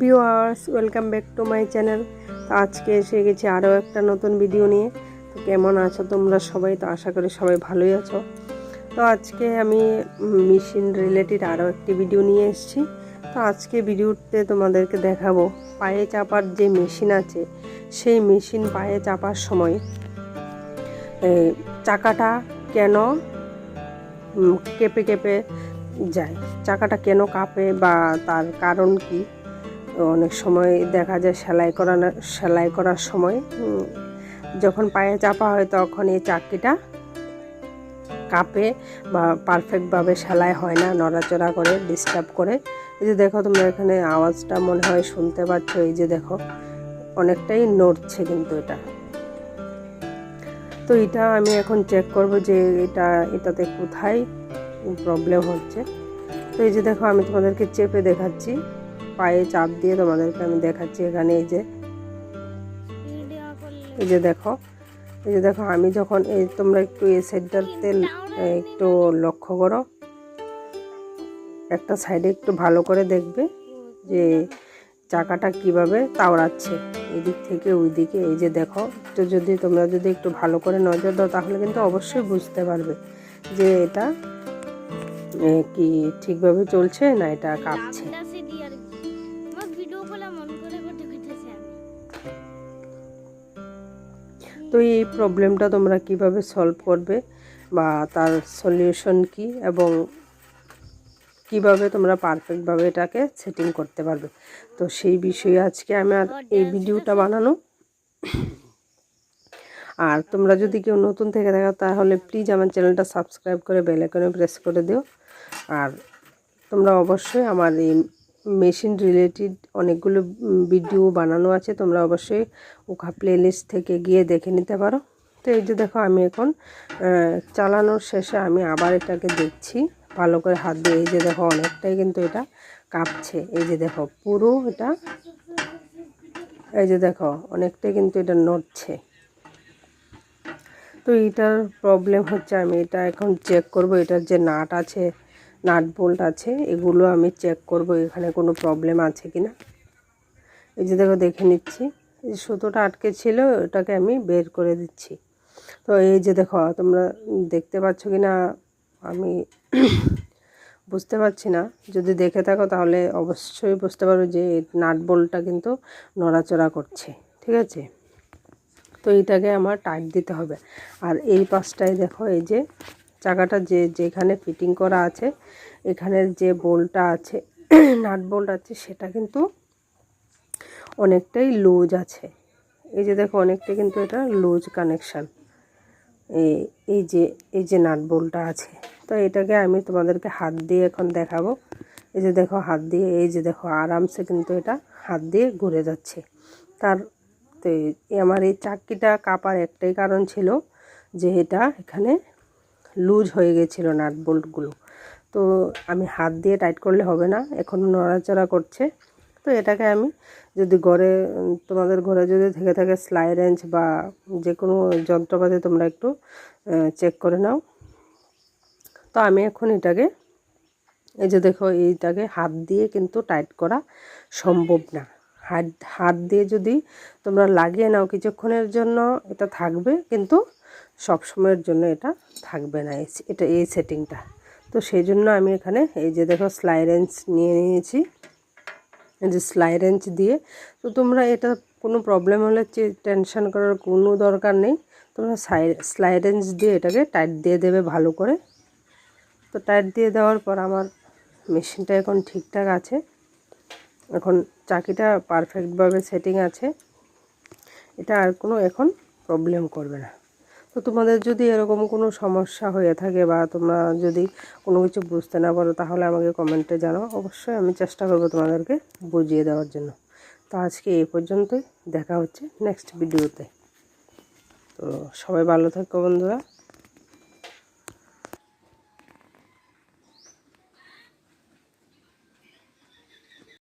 Viewers welcome back to my channel তো আজকে এসে গেছি আরও একটা নতুন ভিডিও নিয়ে। তো কেমন আছো তোমরা সবাই? তো আশা করি সবাই ভালোই আছো। তো আজকে আমি মেশিন রিলেটেড আরও একটি ভিডিও নিয়ে এসেছি। তো আজকে ভিডিওতে তোমাদেরকে দেখাবো, পায়ে চাপার যে মেশিন আছে, সেই মেশিন পায়ে চাপার সময় চাকাটা কেন কেঁপে কেঁপে যায়? চাকাটা কেন কাঁপে বা তার কারণ কি? অনেক সময় দেখা যায় সেলাই করানো সেলাই করার সময় যখন পায়ে চাপা হয় তখন এই চাকরিটা কাঁপে বা পারফেক্টভাবে সেলাই হয় না, নড়াচড়া করে ডিস্টার্ব করে। এই যে দেখো তোমরা এখানে আওয়াজটা মনে হয় শুনতে পাচ্ছ, এই যে দেখো, অনেকটাই নড়ছে কিন্তু এটা। তো এটা আমি এখন চেক করব যে এটা, এটাতে কোথায় প্রবলেম হচ্ছে। তো এই যে দেখো আমি তোমাদেরকে চেপে দেখাচ্ছি। পায়ে চাপ দিয়ে তোমাদেরকে আমি দেখাচ্ছি এখানে এই যে। এই যে দেখো, এই যে দেখো, আমি যখন এই তোমরা একটু এই সাইডটাতে একটু লক্ষ্য করো। একটা সাইডে একটু ভালো করে দেখবে যে চাকাটা কীভাবে তাওড়াচ্ছে, এদিক থেকে ওই দিকে এই যে দেখো, তো যদি তোমরা যদি একটু ভালো করে নজর দাও, তাহলে কিন্তু অবশ্যই বুঝতে পারবে যে এটা কি ঠিকভাবে চলছে না এটা কাঁপছে। দিয়ে আর আমার ভিডিও কলে মন করে করতে করতেছি আমি। তো এই প্রবলেমটা তোমরা কীভাবে সলভ করবে বা তার সলিউশন কি এবং কীভাবে তোমরা পারফেক্টভাবে এটাকে সেটিং করতে পারবে? তো সেই বিষয়ে আজকে আমার এই ভিডিওটা বানানো। আর তোমরা যদি কেউ নতুন থেকে থাকো তাহলে প্লিজ আমার চ্যানেলটা সাবস্ক্রাইব করে বেল আইকনে প্রেস করে দিও। আর তোমরা অবশ্যই আমার এই মেশিন রিলেটেড অনেকগুলো ভিডিও বানানো আছে। তোমরা অবশ্যই ওখা প্লেলিস্ট থেকে গিয়ে দেখে নিতে পারো। তো এই যে দেখো, আমি এখন চালানোর শেষে আমি আবার এটাকে দেখছি। ভালো করে হাত দিয়ে, এই যে দেখো, অনেকটাই কিন্তু এটা কাঁপছে। এই যে দেখো, পুরো এটা, এই যে দেখো, অনেকটাই কিন্তু এটা নড়ছে। তো এটার প্রবলেম হচ্ছে, আমি এটা এখন চেক করব। এটার যে নাট আছে নাট বোল্ট আছে, এগুলো আমি চেক করব এখানে কোনো প্রবলেম আছে কি না এই যে দেখো, দেখে নিচ্ছি। এই সুতোটা আটকে ছিল, ওটাকে আমি বের করে দিচ্ছি। তো এই যে দেখো, তোমরা দেখতে পাচ্ছ কি না আমি বুঝতে পারছি না। যদি দেখে থাকো, তাহলে অবশ্যই বুঝতে পারো যে নাট বোল্টটা কিন্তু নড়াচড়া করছে, ঠিক আছে? তো এইটাকে আমার টাইট দিতে হবে। আর এই পাশটায় দেখো, এই যে চাকাটা যে যেখানে ফিটিং করা আছে এখানের যে বোল্টটা আছে, নাট বোল্ট আছে, সেটা কিন্তু অনেকটাই লুজ আছে। এই যে দেখো, অনেকটা কিন্তু এটা লুজ কানেকশান। এই যে এই যে নাট বোল্টটা আছে। তো এটাকে আমি তোমাদেরকে হাত দিয়ে এখন দেখাবো। এই যে দেখো, হাত দিয়ে, এই যে দেখো, আরামসে কিন্তু এটা হাত দিয়ে ঘুরে যাচ্ছে। তার, তো আমার এই চাকরিটা কাপার একটাই কারণ ছিল যে এটা এখানে লুজ হয়ে গেছিল নাট বোল্টগুলো। তো আমি হাত দিয়ে টাইট করলে হবে না, এখন নড়াচড়া করছে। তো এটাকে আমি যদি ঘরে তোমাদের ঘরে যদি থেকে থাকে স্লাই রেঞ্জ বা যে কোনো যন্ত্রপাতি তোমরা একটু চেক করে নাও। তো আমি এখন এটাকে, এই যে দেখো এইটাকে হাত দিয়ে কিন্তু টাইট করা সম্ভব না। হাত হাত দিয়ে যদি তোমরা লাগিয়ে নাও, কিছুক্ষণের জন্য এটা থাকবে, কিন্তু সব সময়ের জন্য এটা থাকবে না এটা এই সেটিংটা তো সেই জন্য আমি এখানে এই যে দেখো স্লাই রেঞ্জ নিয়ে নিয়েছি। যে স্লাই রেঞ্জ দিয়ে। তো তোমরা এটা কোনো প্রবলেম হলে টেনশন করার কোনো দরকার নেই। তোমরা স্লাই রেঞ্জ দিয়ে এটাকে টাইট দিয়ে দেবে ভালো করে। তো টাইট দিয়ে দেওয়ার পর আমার মেশিনটা এখন ঠিকঠাক আছে। এখন চাকিটা পারফেক্টভাবে সেটিং আছে। এটা আর কোনো এখন প্রবলেম করবে না। তো তোমাদের যদি এরকম কোনো সমস্যা হয়ে থাকে বা তোমরা যদি কোনো কিছু বুঝতে না পারো, তাহলে আমাকে কমেন্টে জানাও। অবশ্যই আমি চেষ্টা করব তোমাদেরকে বুঝিয়ে দেওয়ার জন্য। তো আজকে এই পর্যন্তই। দেখা হচ্ছে নেক্সট ভিডিওতে তো সবাই ভালো থাকো বন্ধুরা।